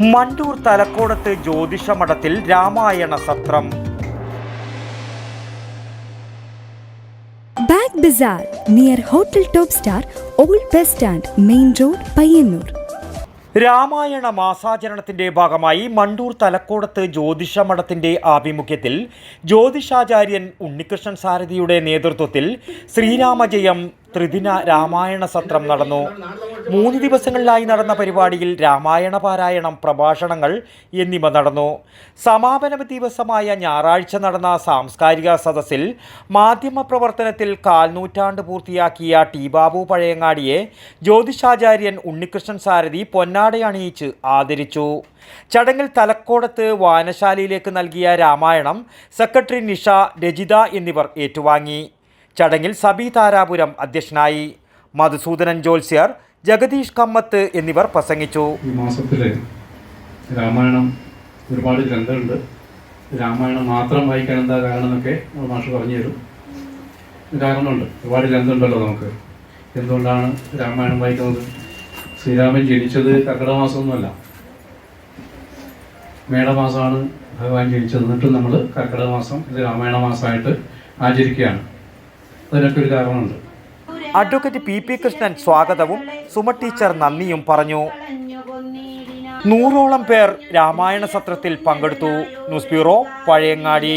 മണ്ടൂർ തലക്കോടത്ത് ജ്യോതിഷ മഠത്തിൽ രാമായണ സത്രം. Bag bazaar near hotel top star old bus stand main road Payyanur. Ramayana മാസാചരണത്തിന്റെ ഭാഗമായി മണ്ടൂർ തലക്കോടത്ത് ജ്യോതിഷ മഠത്തിന്റെ ആഭിമുഖ്യത്തിൽ ജ്യോതിഷാചാര്യൻ ഉണ്ണികൃഷ്ണൻ സാരഥിയുടെ നേതൃത്വത്തിൽ ശ്രീരാമജയം ത്രിദിന രാമായണ സത്രം നടന്നു. മൂന്ന് ദിവസങ്ങളിലായി നടന്ന പരിപാടിയിൽ രാമായണ പാരായണം പ്രഭാഷണങ്ങൾ എന്നിവ നടന്നു. സമാപന ദിവസമായ ഞായറാഴ്ച നടന്ന സാംസ്കാരിക സദസ്സിൽ മാധ്യമ പ്രവർത്തനത്തിൽ കാൽനൂറ്റാണ്ട് പൂർത്തിയാക്കിയ ടി ബാബു പഴയങ്ങാടിയെ ജ്യോതിഷാചാര്യൻ ഉണ്ണികൃഷ്ണൻ സാരഥി പൊന്നാടയണിയിച്ച് ആദരിച്ചു. ചടങ്ങിൽ തലക്കോടത്ത് വായനശാലയിലേക്ക് നൽകിയ രാമായണം സെക്രട്ടറി നിഷ രജിത എന്നിവർ ഏറ്റുവാങ്ങി. ചടങ്ങിൽ സബി താരാപുരം അധ്യക്ഷനായി മധുസൂദനൻ ജോത്സ്യർ ജഗദീഷ് കമ്മത്ത് എന്നിവർ പ്രസംഗിച്ചു. ഈ മാസത്തിൽ രാമായണം ഒരുപാട് ഗ്രന്ഥമുണ്ട് രാമായണം മാത്രം വായിക്കാൻ എന്താ കാരണം എന്നൊക്കെ മാഷ് പറഞ്ഞു തരും. കാരണമുണ്ട്. ഒരുപാട് ഗ്രന്ഥമുണ്ടല്ലോ നമുക്ക്. എന്തുകൊണ്ടാണ് രാമായണം വായിക്കുന്നത്? ശ്രീരാമൻ ജനിച്ചത് കർക്കിടക മാസമൊന്നുമല്ല മേടമാസമാണ് ഭഗവാൻ ജനിച്ചത്. എന്നിട്ടും നമ്മൾ കർക്കിടക മാസം ഇത് രാമായണ മാസമായിട്ട് ആചരിക്കുകയാണ്. കാരണമുണ്ട് അഡ്വക്കേറ്റ് പി പി കൃഷ്ണൻ സ്വാഗതവും സുമ ടീച്ചർ നന്ദിയും പറഞ്ഞു. നൂറോളം പേർ രാമായണ സത്രത്തിൽ പങ്കെടുത്തു. News bureau Pazhayangadi.